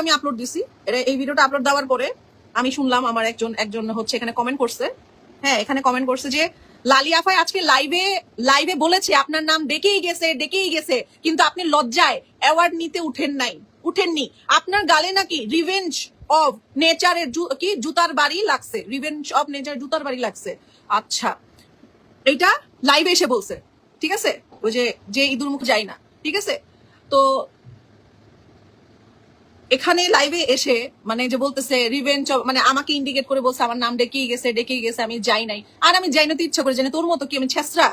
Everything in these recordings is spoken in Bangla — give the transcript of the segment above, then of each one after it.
আমি আপলোড দিছি। এটা এই ভিডিওটা আপলোড দেওয়ার পরে আমি শুনলাম আমার একজন একজন হচ্ছে এখানে কমেন্ট করছে। হ্যাঁ এখানে কমেন্ট করছে যে, লালি আফাই আজকে লাইভে লাইভে বলেছে, আপনার নাম ডেকেই গেছে ডেকেই গেছে, কিন্তু আপনি লজ্জায় অ্যাওয়ার্ড নিতে উঠেন নাই, উঠেননি। আপনার গালে নাকি রিভেঞ্জ অফ নেচারের কি, জুতার বাড়ি লাগছে রিভেঞ্জ অফ নেচার জুতার বাড়ি লাগছে। আচ্ছা এইটা লাইভে এসে বলছে, ঠিক আছে? ওই যে যে ইঁদুর মুখ যায় না, ঠিক আছে? তো এখানে লাইভে এসে মানে যে বলতেছে রিভেঞ্জ মানে আমাকে ইন্ডিকেট করে বলছে, আমার নাম ডেকেই গেছে ডেকেই গেছে, আমি যাই নাই। আর আমি যাই না তো ইচ্ছা করে জানি, তোর মতো কি আমি ছেসরা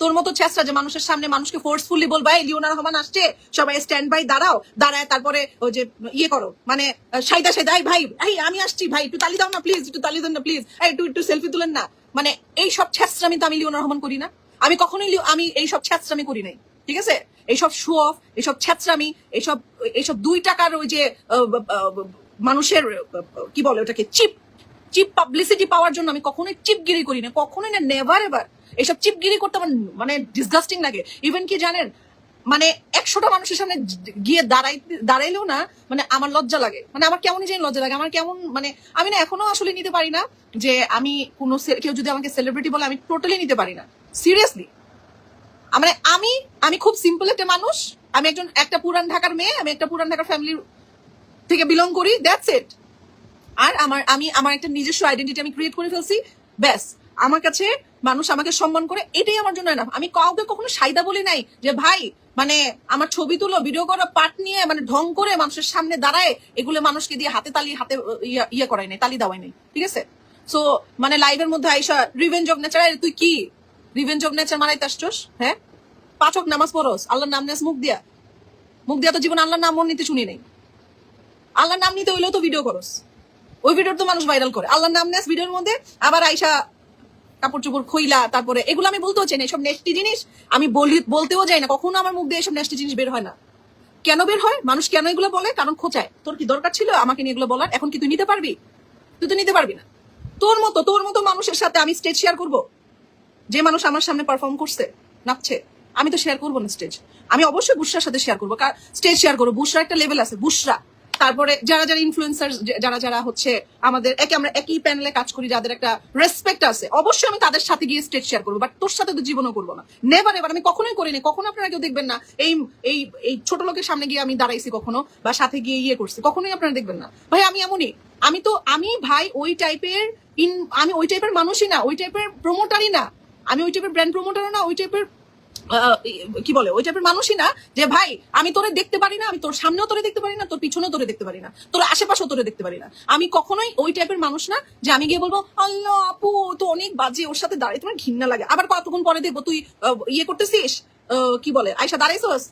তোর মতো ছেসরা যে মানুষের সামনে মানুষকে ফোর্সফুলি বলবা, এই লিওনা রহমান আসছে, সবাই স্ট্যান্ড বাই দাঁড়াও। দাঁড়ায় তারপরে ওই যে ইয়ে করো মানে সাইদা সাইদা, এই ভাই, এই আমি আসছি, ভাই, একটু তালি দাও না প্লিজ একটু তালি দেন না প্লিজ একটু একটু সেলফি তুলেন না। মানে এই সব ছেসরামি তো আমি লিওনা রহমান করি না। আমি কখনোই আমি এই সব ছেসরামি করি নাই। ঠিক আছে? এইসব শো অফ এইসব ছ্যাচরামি এইসব এইসব দুই টাকার ওই যে মানুষের কি বলে ওটাকে, চিপ চিপ পাবলিসিটি পাওয়ার জন্য আমি কখনোই চিপগিরি করি না, কখনোই না নেভার এভার এইসব চিপগিরি করতে আমার মানে ডিসগাস্টিং লাগে। ইভেন কি জানেন? মানে একশোটা মানুষের সামনে গিয়ে দাঁড়াই, দাঁড়াইলেও না মানে আমার লজ্জা লাগে। মানে আমার কেমন জানি লজ্জা লাগে, আমার কেমন মানে আমি না এখনও আসলে নিতে পারি না যে আমি কোনো কেউ যদি আমাকে সেলিব্রিটি বলে, আমি টোটালি নিতে পারি না। সিরিয়াসলি মানে আমি আমি খুব সিম্পল একটা মানুষ। আমি একজন, একটা পুরান ঢাকার মেয়ে, আমি একটা পুরান ঢাকার ফ্যামিলির থেকে বিলং করি দ্যাটস ইট আর আমার, আমি, আমার একটা নিজস্ব আইডেন্টিটি আমি ক্রিয়েট করে ফেলছি, ব্যাস। আমার কাছে মানুষ আমাকে সম্মান করে, এটাই আমার জন্য না আমি কাউকে কখনো সাইদা বলি নাই যে, ভাই মানে আমার ছবি তুলো ভিডিও করো পাট নিয়ে মানে ঢং করে মানুষের সামনে দাঁড়ায়, এগুলো মানুষকে দিয়ে হাতে তালি, হাতে ইয়া- করাই নাই, তালি দেওয়াই নাই। ঠিক আছে? সো মানে লাইভের মধ্যে আইসা রিভেঞ্জ অফ নেচার তুই কি? রিভেঞ্জ অফ নেচার মারাইতে আসছোস হ্যাঁ? পাচক নামাজ পড়স আল্লাহর নাম নেস মুখ দিয়া। মুখ দিয়া তো জীবন আল্লাহর নাম নিতে শুনি নাই। আল্লাহর নাম নিতে হইলেও তো ভিডিও করস। ওই ভিডিওর তো মানুষ ভাইরাল করে। আল্লাহর নাম নেস ভিডিওর মধ্যে আবার আইসা কাপড় চোপড় খইলা, তারপরে এগুলো আমি বলতেও চাই না, এসব নেস্টি জিনিস আমি বলি, বলতেও যাই না। কখনো আমার মুখ দিয়ে এসব নেস্টি জিনিস বের হয় না। কেন বের হয়? মানুষ কেন এগুলো বলে? কারণ খোঁচায়। তোর কি দরকার ছিল? আমাকে নিয়ে এগুলো বলার? এখন কি তুই নিতে পারবি? তুই তো নিতে পারবি না। তোর মতো তোর মতো মানুষের সাথে আমি স্টেজ শেয়ার করব? যে মানুষ আমার সামনে পারফর্ম করছে, নাচছে, আমি তো শেয়ার করব না স্টেজ আমি অবশ্যই বুসরার সাথে শেয়ার করব স্টেজ শেয়ার করব। বুসরা একটা লেভেল আছে বুসরা তারপরে যারা যারা ইনফ্লুয়েন্সার যারা যারা হচ্ছে আমাদের একে আমরা একই প্যানেলে কাজ করি, যাদের একটা রেসপেক্ট আছে, অবশ্যই আমি তাদের সাথে গিয়ে স্টেজ শেয়ার করব বাট তোর সাথে তো জীবনও করব না। নেভার এবার আমি কখনোই করিনি, কখনো আপনারা কেউ দেখবেন না, এই এই এই ছোট লোকের সামনে গিয়ে আমি দাঁড়াইছি কখনো, বা সাথে গিয়ে ইয়ে করছি, কখনোই আপনারা দেখবেন না। ভাই, আমি এমনই, আমি তো আমি ভাই ওই টাইপের ইন আমি ওই টাইপের মানুষই না, ওই টাইপের প্রমোটারই না। আমি ওই টাইপের ব্র্যান্ড প্রমোটারও না, ওই টাইপের কি বলে, ওই টাইপের মানুষই না যে, ভাই, আমি তোরে দেখতে পারি না, আমি তোর সামনেও তোরে দেখতে পারি না, তোর পিছনেও তোরে দেখতে পারি না, তোর আশেপাশেও তোরে দেখতে পারি না। আমি কখনোই ওই টাইপের মানুষ না যে, আমি গিয়ে বলব, আল্লাহ আপু, তো অনেক বাজে ওর সাথে দাঁড়াই তোমার ঘৃণা লাগে। আবার কতক্ষণ পরে দেখব, তুই ইয়ে করতেছিস? কি বলে আয়সা দাঁড়াইছস?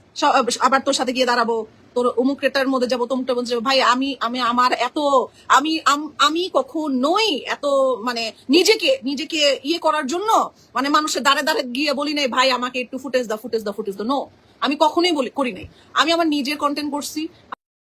আবার তোর সাথে গিয়ে দাঁড়াবো। তোর অমুক ক্রেতার মধ্যে যাব, তমুকটার মধ্যে যাব। ভাই, আমি আমি আমার এত, আমি, আম- আমি কখন নই এত মানে নিজেকে নিজেকে ইয়ে করার জন্য? মানে মানুষের দাঁড়ে দাঁড়ে গিয়ে বলি নাই, ভাই, আমাকে একটু ফুটেজ দা ফুটেজ দা ফুটেজ দা নো আমি কখনোই বলি, করি নাই। আমি আমার নিজের কন্টেন্ট করছি।